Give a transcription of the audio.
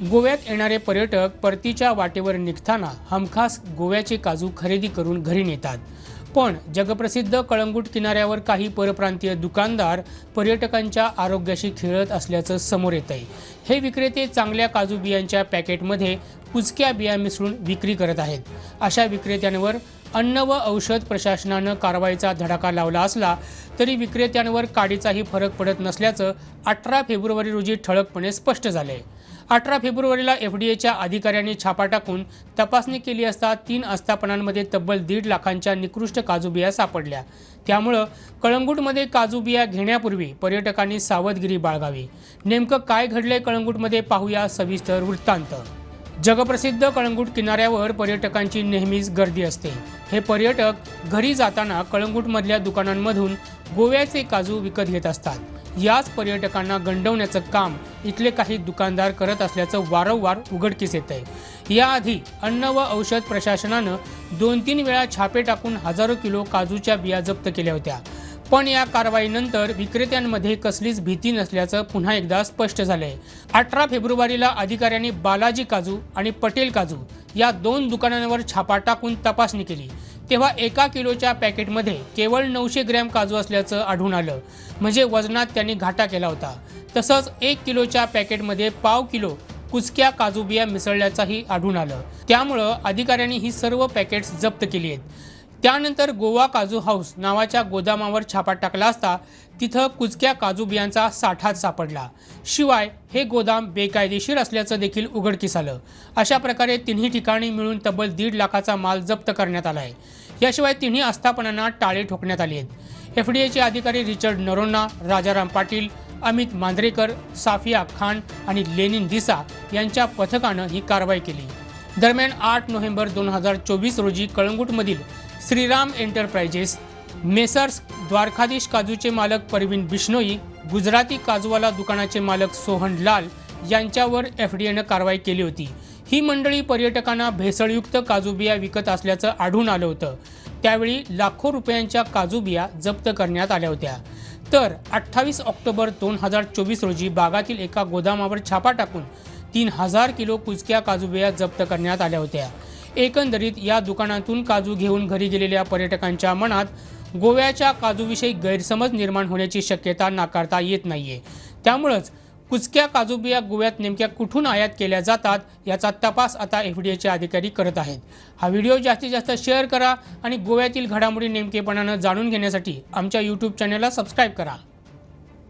गोव्यात येणारे पर्यटक परतीच्या वाटेवर निघताना हमखास गोव्याचे काजू खरेदी करून घरी नेतात. पण जगप्रसिद्ध कळंगूट किनाऱ्यावर काही परप्रांतीय दुकानदार पर्यटकांच्या आरोग्याशी खेळत असल्याचं समोर येत आहे हे विक्रेते चांगल्या काजू बियांच्या पॅकेटमध्ये कुचक्या बिया मिसळून विक्री करत आहेत. अशा विक्रेत्यांवर अन्न व औषध प्रशासनानं कारवाईचा धडाका लावला असला तरी विक्रेत्यांवर काडीचाही फरक पडत नसल्याचं अठरा फेब्रुवारी रोजी ठळकपणे स्पष्ट झालंय. अठरा फेब्रुवारीला एफ डी एच्या अधिकाऱ्यांनी छापा टाकून तपासणी केली असता तीन आस्थापनांमध्ये तब्बल दीड लाखांच्या निकृष्ट काजू बिया सापडल्या. त्यामुळं कळंगूटमध्ये काजू बिया घेण्यापूर्वी पर्यटकांनी सावधगिरी बाळगावी. नेमकं काय घडलंय कळंगूटमध्ये पाहूया सविस्तर वृत्तांत. जगप्रसिद्ध कळंगूट किनाऱ्यावर पर्यटकांची नेहमीच गर्दी असते. हे पर्यटक घरी जाताना कळंगूटमधल्या दुकानांमधून गोव्याचे काजू विकत घेत असतात. याच पर्यटकांना गंडवण्याचं काम इथले काही दुकानदार करत असल्याचं वारंवार उघडकीस येत आहे याआधी अन्न व औषध प्रशासनानं दोन तीन वेळा छापे टाकून हजारो किलो काजूच्या बिया जप्त केल्या होत्या. पण या कारवाईनंतर विक्रेत्यांमध्ये कसलीच भीती नसल्याचं पुन्हा एकदा स्पष्ट झालंय. अठरा फेब्रुवारीला अधिकाऱ्यांनी बालाजी काजू आणि पटेल काजू या दोन दुकानांवर छापा टाकून तपासणी केली. तेव्हा एका किलोच्या पॅकेटमध्ये केवळ नऊशे ग्रॅम काजू असल्याचं आढळून आलं. म्हणजे वजनात त्यांनी घाटा केला होता. तसंच एक किलोच्या पॅकेटमध्ये पाव किलो कुचक्या काजू बिया मिसळल्याचंही आढळून आलं. त्यामुळं अधिकाऱ्यांनी ही सर्व पॅकेट्स जप्त केली आहेत. त्यानंतर गोवा काजू हाऊस नावाच्या गोदामावर छापा टाकला असता तिथं कुचक्या काजू बियांचा साठाच सापडला. शिवाय हे गोदाम बेकायदेशीर असल्याचं देखील उघडकीस आलं. अशा प्रकारे तिन्ही ठिकाणी मिळून तब्बल दीड लाखाचा माल जप्त करण्यात आला आहे याशिवाय तिन्ही आस्थापनांना टाळे ठोकण्यात आली आहेत. एफ डी एचे अधिकारी रिचर्ड नरोन्ना राजाराम पाटील अमित मांद्रेकर साफिया खान आणि लेनिन दिसा यांच्या पथकानं ही कारवाई केली. दरम्यान आठ नोव्हेंबर दोन हजार चोवीस रोजी कळंगूटमधील श्रीराम एंटरप्राइजेस मेसर्स द्वारकाधीश काजूचे मालक परवीन बिश्नोई गुजराती काजूवाला दुकानाचे मालक सोहन लाल यांच्यावर एफ डी एनं कारवाई केली होती. ही मंडळी पर्यटकांना भेसळयुक्त काजू बिया विकत असल्याचं आढळून आलं होतं. त्यावेळी लाखो रुपयांच्या काजू बिया जप्त करण्यात आल्या होत्या. तर अठ्ठावीस ऑक्टोबर दोन हजार चोवीस रोजी बागातील एका गोदामावर छापा टाकून तीन हजार किलो कुचक्या काजू बिया जप्त करण्यात आल्या होत्या. एकंदरीत या दुकानातून काजू घेऊन घरी गेलेल्या पर्यटकांच्या मनात गोव्याच्या काजूविषयी गैरसमज निर्माण होण्याची शक्यता नाकारता येत नाहीये. त्यामुळंच कुचक्या काजू बिया गोव्यात नेमक्या कुठून आयात केल्या जातात याचा तपास आता एफ डी एचे अधिकारी करत आहेत. हा व्हिडिओ जास्तीत जास्त शेअर करा आणि गोव्यातील घडामोडी नेमकेपणानं जाणून घेण्यासाठी आमच्या यूट्यूब चॅनलला सबस्क्राईब करा.